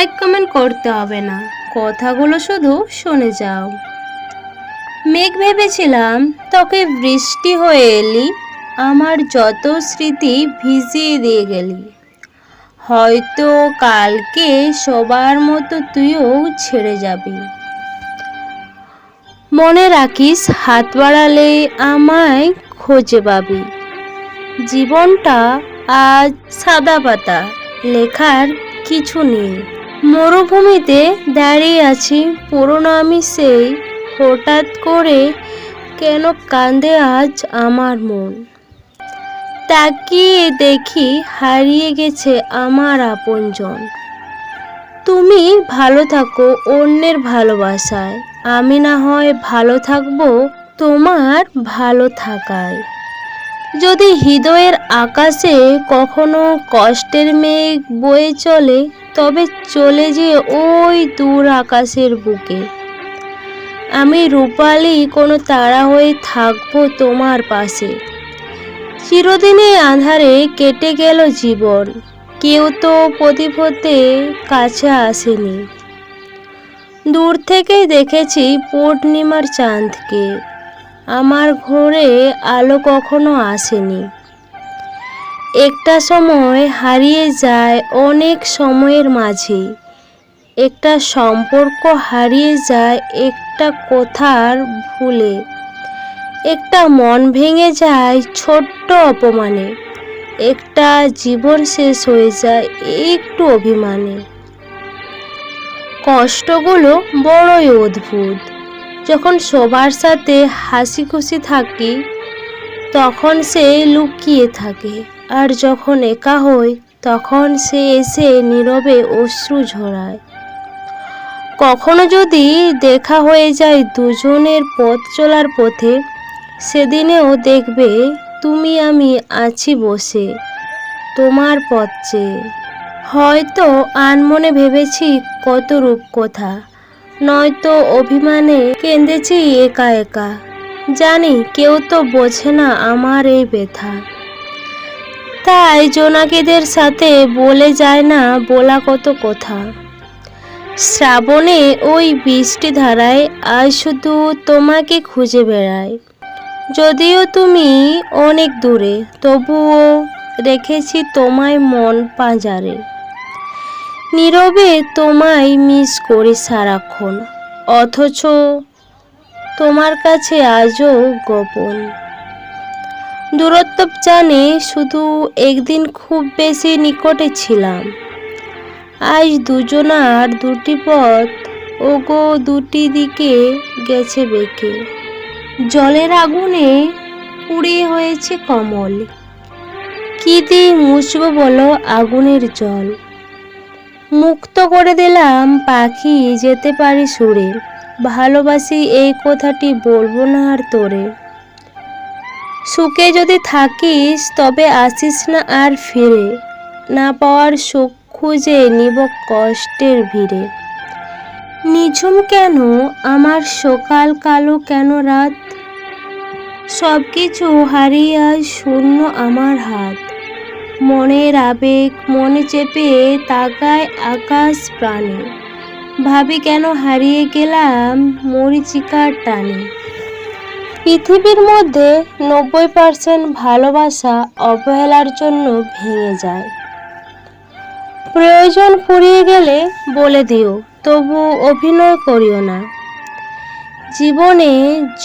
Like comment করতে হবে না। কথাগুলো শুধু শুনে যাও। মেঘ ভেবেছিলাম, তোকে বৃষ্টি হয়ে এলি, আমার যত স্মৃতি ভিজিয়ে দিয়ে গেলি। হয়তো কালকে সবার মতো তুইও ছেড়ে যাবি। মনে রাখিস হাত বাড়ালে আমায় খোঁজে পাবি। জীবনটা আজ সাদা পাতা, লেখার কিছু নেই। মরুভূমিতে দাঁড়িয়ে আছি। পুরনো আমি সেই হঠাৎ করে কেন কান্দে আজ আমার মন? তাকিয়ে দেখি হারিয়ে গেছে আমার আপনজন। তুমি ভালো থাকো, অন্যের ভালোবাসায়। আমি না হয় ভালো থাকব, তোমার ভালো থাকায়। যদি হৃদয়ের আকাশে কখনো কষ্টের মেঘ বয়ে চলে তবে চলে যে ওই দূর আকাশের বুকে। আমি রূপালি কোনো তারা হয়ে থাকব তোমার পাশে। চিরদিনে আধারে কেটে গেল জীবন। কেউ তো প্রদীপ হতে কাছে আসেনি। দূর থেকেই দেখেছি পূর্ণিমার চাঁদকে। আমার ঘরে আলো কখনো আসেনি। একটা সময় হারিয়ে যায় অনেক সময়ের মাঝে একটা সম্পর্ক হারিয়ে যায় একটা কথার ভুলে। একটা মন ভেঙে যায় ছোট্ট অপমানে। একটা জীবন শেষ হয়ে যায় একটু অভিমানে। কষ্টগুলো বড়ই অদ্ভুত। যখন সবার সাথে হাসি খুশি থাকি তখন সে লুকিয়ে থাকে। আর যখন একা হই, তখন সে এসে নীরবে অশ্রু ঝরায়। কখনো যদি দেখা হয়ে যায় দুজনের পথ চলার পথে, সেদিনেও দেখবে, তুমি আমি আছি বসে, তোমার পথ চেয়ে। হয়তো আনমনে ভেবেছি কত রূপ কথা নয়তো অভিমানে কেঁদেছি একা একা। জানি কেউ তো বোঝে না আমার এই ব্যথা। তাই জোনাকিদের সাথে বলে যায় না বলা কত কথা। শ্রাবণে ওই বৃষ্টি ধারায় আজ শুধু তোমাকে খুঁজে বেড়ায়। যদিও তুমি অনেক দূরে, তবুও রেখেছি তোমায় মন পাঁজারে। নীরবে তোমায় মিস করি সারাক্ষণ, অথচ তোমার কাছে আজও গোপন। দূরত্ব জানে শুধু একদিন খুব বেশি নিকটে ছিলাম। আজ দুজনার দুটি পথ, ওগো দুটি দিকে গেছে বেঁকে। জলের আগুনে পুড়িয়ে হয়েছে কমল। কি দিয়ে মুছবো বলো আগুনের জল? মুক্ত করে দিলাম পাখি যেতে পারি সুরে। ভালোবাসি এই কথাটি বলব না আর তোরে। সুখে যদি থাকিস, তবে আসিস না আর ফিরে। না পাওয়ার সুখ খুঁজে নিব কষ্টের ভিড়ে। নিঝুম কেন? আমার সকাল কালো কেন রাত? সব কিছু হারিয়ে শূন্য আমার হাত। মনের আবেগ মনে চেপে তাকায় আকাশ প্রাণে। ভাবি কেন হারিয়ে গেলাম মরিচিকার টানে। পৃথিবীর মধ্যে নব্বই পার্সেন্ট ভালোবাসা অবহেলার জন্য ভেঙে যায়। প্রয়োজন ফুরিয়ে গেলে বলে দিও, তবু অভিনয় করিও না। জীবনে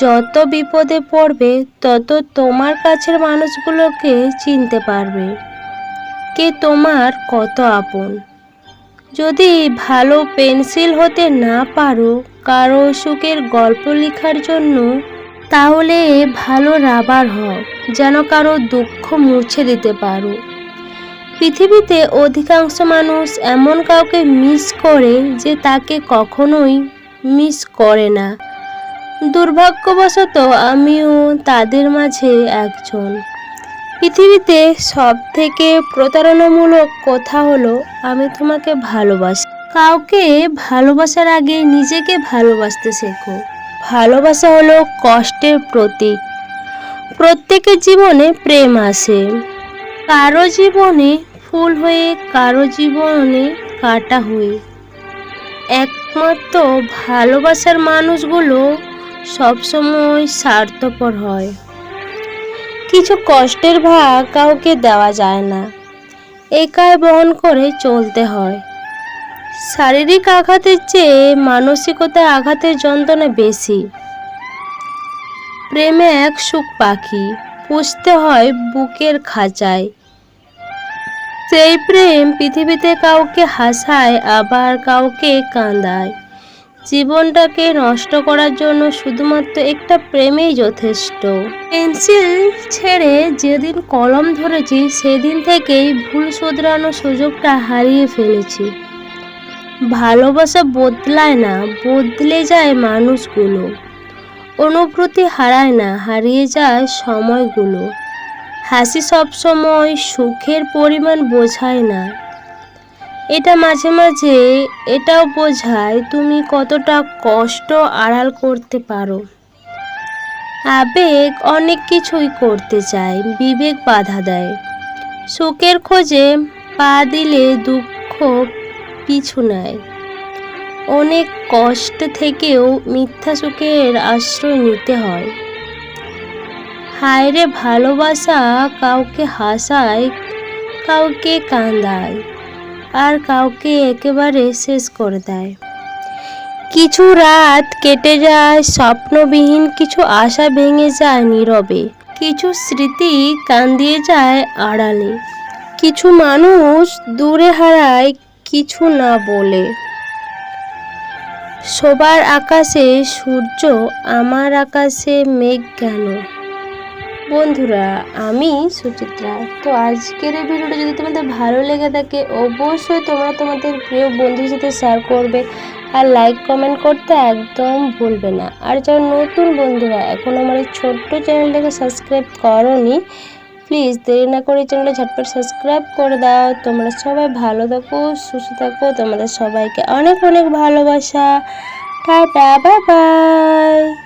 যত বিপদে পড়বে, তত তোমার কাছের মানুষগুলোকে চিনতে পারবে, কে তোমার কত আপন। যদি ভালো পেন্সিল হতে না পারো কারও সুখের গল্প লেখার জন্য, তাহলে ভালো রাবার হও, যেন কারও দুঃখ মুছে দিতে পারো। পৃথিবীতে অধিকাংশ মানুষ এমন কাউকে মিস করে যে তাকে কখনোই মিস করে না। দুর্ভাগ্যবশত আমিও তাদের মাঝে একজন। পৃথিবীতে সব থেকে প্রতারণামূলক কথা হলো, আমি তোমাকে ভালোবাসি। কাউকে ভালোবাসার আগে নিজেকে ভালোবাসতে শেখো। ভালোবাসা হলো কষ্টের প্রতীক। প্রত্যেকের জীবনে প্রেম আসে। কারও জীবনে ফুল হয়ে, কারও জীবনে কাটা হয়ে। একমাত্র ভালোবাসার মানুষগুলো সবসময় স্বার্থপর হয়। কিছু কষ্টের ভাগ কাউকে দেওয়া যায় না। একাই বহন করে চলতে হয়। শারীরিক আঘাতের চেয়ে মানসিকতার আঘাতের যন্ত্রণা বেশি। প্রেমে এক সুখ পাখি পুষতে হয় বুকের খাঁচায়। সেই প্রেম পৃথিবীতে কাউকে হাসায়, আবার কাউকে কাঁদায়। জীবনটাকে নষ্ট করার জন্য শুধুমাত্র একটা প্রেমেই যথেষ্ট। পেন্সিল ছেড়ে যেদিন কলম ধরেছি, সেদিন থেকেই ভুল শোধরানোর সুযোগটা হারিয়ে ফেলেছি। ভালোবাসা বদলায় না, বদলে যায় মানুষগুলো। অনুভূতি হারায় না, হারিয়ে যায় সময়গুলো। হাসি সবসময় সুখের পরিমাণ বোঝায় না। এটা মাঝে মাঝে এটাও বোঝায় তুমি কতটা কষ্ট আড়াল করতে পারো। আবেগ অনেক কিছুই করতে চায়, বিবেক বাধা দেয়। সুখের খোঁজে পা দিলে দুঃখ পিছু নেয়। অনেক কষ্ট থেকেও মিথ্যা সুখের আশ্রয় নিতে হয়। হায়রে ভালোবাসা কাউকে হাসায়, কাউকে কান্দায়। আর কাউকে একেবারে শেষ করে দেয়। কিছু রাত কেটে যায়, স্বপ্নবিহীন কিছু আশা ভেঙে যায় নীরবে। কিছু স্মৃতি কান্দিয়ে যায় আড়ালে। কিছু মানুষ দূরে হারায়, কিছু না বলে। সবার আকাশে সূর্য, আমার আকাশে মেঘ কেন? বন্ধুরা, আমি সুচিত্রা। তো আজকের এই ভিডিওটা যদি তোমাদের ভালো লেগে থাকে, অবশ্যই তোমরা তোমাদের প্রিয় বন্ধুর সাথে শেয়ার করবে আর লাইক কমেন্ট করতে একদম ভুলবে না। আর যারা নতুন বন্ধুরা, এখন আমার এই ছোট্ট চ্যানেলটাকে সাবস্ক্রাইব করনি প্লিজ দেরি না করে চ্যানেলটা ঝটপট সাবস্ক্রাইব করে দাও। তোমরা সবাই ভালো থাকো, সুস্থ থাকো। তোমাদের সবাইকে অনেক অনেক ভালোবাসা। Tata bye bye